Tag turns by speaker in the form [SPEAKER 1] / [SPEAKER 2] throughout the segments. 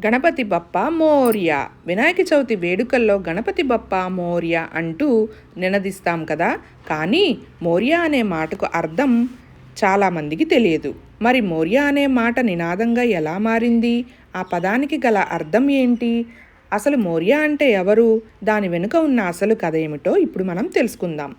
[SPEAKER 1] గణపతి బప్ప మోర్య. వినాయక చవితి వేడుకల్లో గణపతి బప్ప మోర్య అంటూ నినదిస్తాం కదా. కానీ మోర్య అనే మాటకు అర్థం చాలామందికి తెలియదు. మరి మోర్య అనే మాట నినాదంగా ఎలా మారింది? ఆ పదానికి గల అర్థం ఏంటి? అసలు మోర్య అంటే ఎవరు? దాని వెనుక ఉన్న అసలు కథ ఏమిటో ఇప్పుడు మనం తెలుసుకుందాం.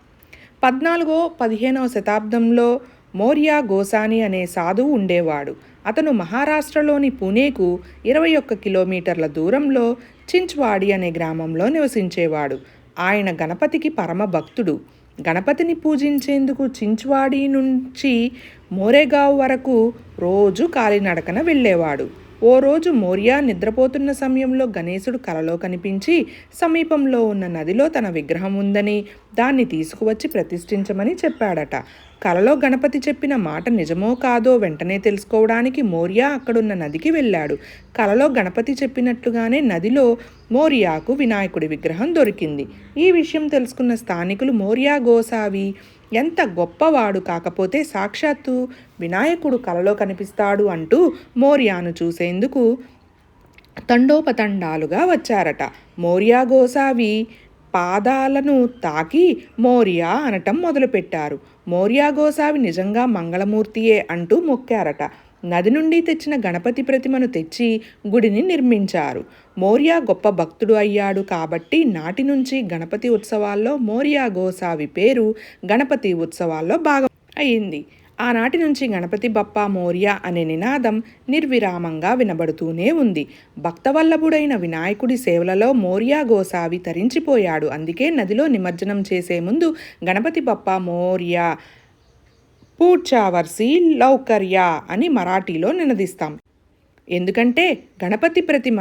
[SPEAKER 1] పద్నాలుగో పదిహేనవ శతాబ్దంలో మౌర్య గోసాని అనే సాధువు ఉండేవాడు. అతను మహారాష్ట్రలోని పూణేకు ఇరవై ఒక్క కిలోమీటర్ల దూరంలో చించ్వాడి అనే గ్రామంలో నివసించేవాడు. ఆయన గణపతికి పరమ భక్తుడు గణపతిని పూజించేందుకు చించ్వాడి నుంచి మోరేగావ్ వరకు రోజు కాలినడకన వెళ్ళేవాడు. ఓ రోజు మోర్యా నిద్రపోతున్న సమయంలో గణేశుడు కలలో కనిపించి సమీపంలో ఉన్న నదిలో తన విగ్రహం ఉందని దాన్ని తీసుకువచ్చి ప్రతిష్ఠించమని చెప్పాడట. కలలో గణపతి చెప్పిన మాట నిజమో కాదో వెంటనే తెలుసుకోవడానికి మోర్యా అక్కడున్న నదికి వెళ్ళాడు. కలలో గణపతి చెప్పినట్లుగానే నదిలో మోరియాకు వినాయకుడి విగ్రహం దొరికింది. ఈ విషయం తెలుసుకున్న స్థానికులు మోర్యా గోసావి ఎంత గొప్పవాడు కాకపోతే సాక్షాత్తు వినాయకుడు కలలో కనిపిస్తాడు అంటూ మోర్యాను చూసేందుకు తండోపతండాలుగా వచ్చారట. మోర్యా గోసావి పాదాలను తాకి మోరియా అనటం మొదలుపెట్టారు. మోరియా గోసావి నిజంగా మంగళమూర్తియే అంటూ మొక్కారట. నది నుండి తెచ్చిన గణపతి ప్రతిమను తెచ్చి గుడిని నిర్మించారు. మౌర్య గొప్ప భక్తుడు అయ్యాడు కాబట్టి నాటి నుంచి గణపతి ఉత్సవాల్లో మోరియా గోసావి పేరు గణపతి ఉత్సవాల్లో భాగం అయింది. ఆనాటి నుంచి గణపతి బప్ప మౌర్య అనే నినాదం నిర్విరామంగా వినబడుతూనే ఉంది. భక్తవల్లభుడైన వినాయకుడి సేవలలో మోర్యా గోసావి తరించిపోయాడు. అందుకే నదిలో నిమజ్జనం చేసే ముందు గణపతి బప్ప మోర్యా పూడ్చావర్సి లౌకర్య అని మరాఠీలో నినదిస్తాం. ఎందుకంటే గణపతి ప్రతిమ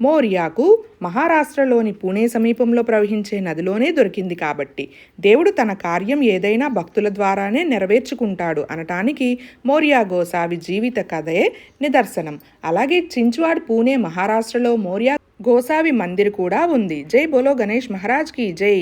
[SPEAKER 1] మోరియాకు మహారాష్ట్రలోని పూణే సమీపంలో ప్రవహించే నదిలోనే దొరికింది కాబట్టి దేవుడు తన కార్యం ఏదైనా భక్తుల ద్వారానే నెరవేర్చుకుంటాడు అనటానికి మోరియా గోసావి జీవిత కథయే నిదర్శనం. అలాగే చించువాడ్ పూణే మహారాష్ట్రలో మోరియా గోసావి మందిర్ కూడా ఉంది. జై బోలో గణేష్ మహారాజ్కి జై.